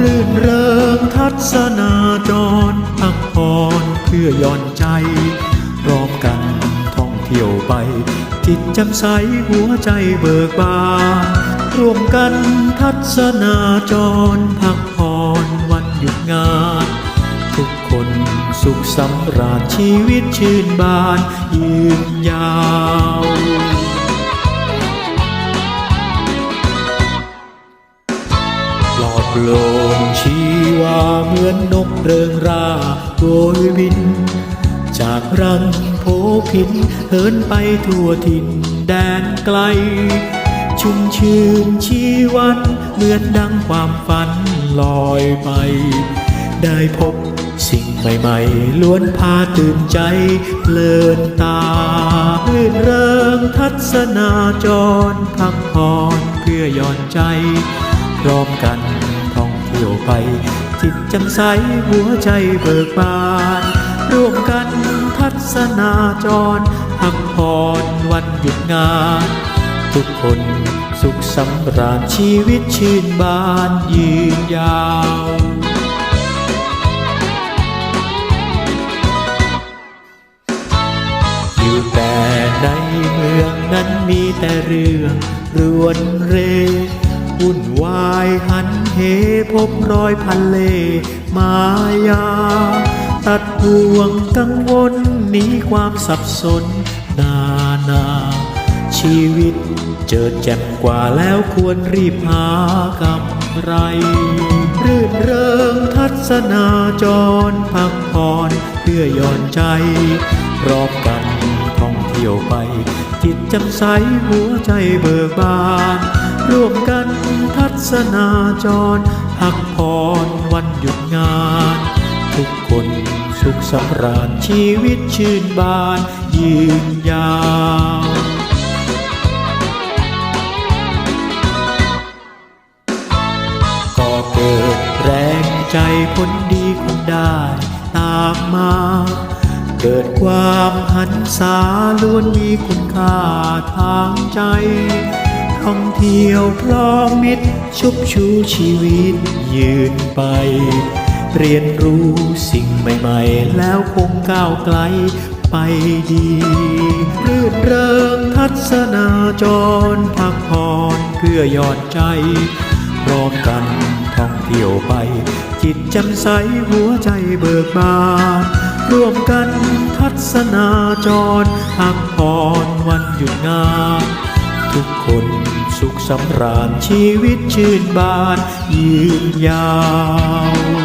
รื่นเริงทัศนาจรพักผ่อนเพื่อย่อนใจพร้อมกันท่องเที่ยวไป จิตจำใสหัวใจเบิกบานร่วมกันทัศนาจรพักผ่อนวันหยุดงาน ทุกคนสุขสำราญชีวิตชื่นบานยืนยาว ร่งชีวาเหมือนนกเริงราโดยบิน จากรังโพพินเหินไปทั่วถิ่นแดนไกล ชุ่มชื่นชีวันเหมือนดังความฝันลอยไป ได้พบสิ่งใหม่ๆ ล้วนพาตื่นใจเพลินตารื่นเริงทัศนาจรพักผ่อนเพื่อย่อนใจพร้อมกัน ที่ยวไป จิตจำใสหัวใจเบิกบาน ร่วมกันทัศนาจรพักผ่อนวันหยุดงาน ทุกคนสุขสำราญชีวิตชื่นบานยืนยาวอยู่แต่ในเมืองนั้นมีแต่เรื่องรวนเร วุ่นวายหันเหพบรอยพันเลมายา ตัดห่วงกังวลหนีความสับสนนานา ชีวิตเจิดแจ่มกว่าแล้วควรรีบหากำไร รื่นเริงทัศนาจรพักผ่อนเพื่อย่อนใจ รอมกันท่องเที่ยวไป จิตจำใสหัวใจเบิกบาน ร่วมกัน ทัศนาจรพักผ่อนวันหยุดงาน ทุกคนสุขสำราญชีวิตชื่นบานยืนยาวก็เกิดแรงใจคนดีคนได้ตามมา เกิดความหันษาล้วนมีคุณค่าทางใจ ท่องเที่ยวพร้อมมิตรชุบชูชีวิตยืนไป เรียนรู้สิ่งใหม่ๆ แล้วคงก้าวไกลไปดีรื่นเริงทัศนาจรพักผ่อนเพื่อหยอนใจพร้อมกันท่องเที่ยวไป จิตจำใสหัวใจเบิกบานร่วมกันทัศนาจรพักผ่อนวันหยุดงานทุกคน สุขสำราญชีวิตชื่นบานยืนยาว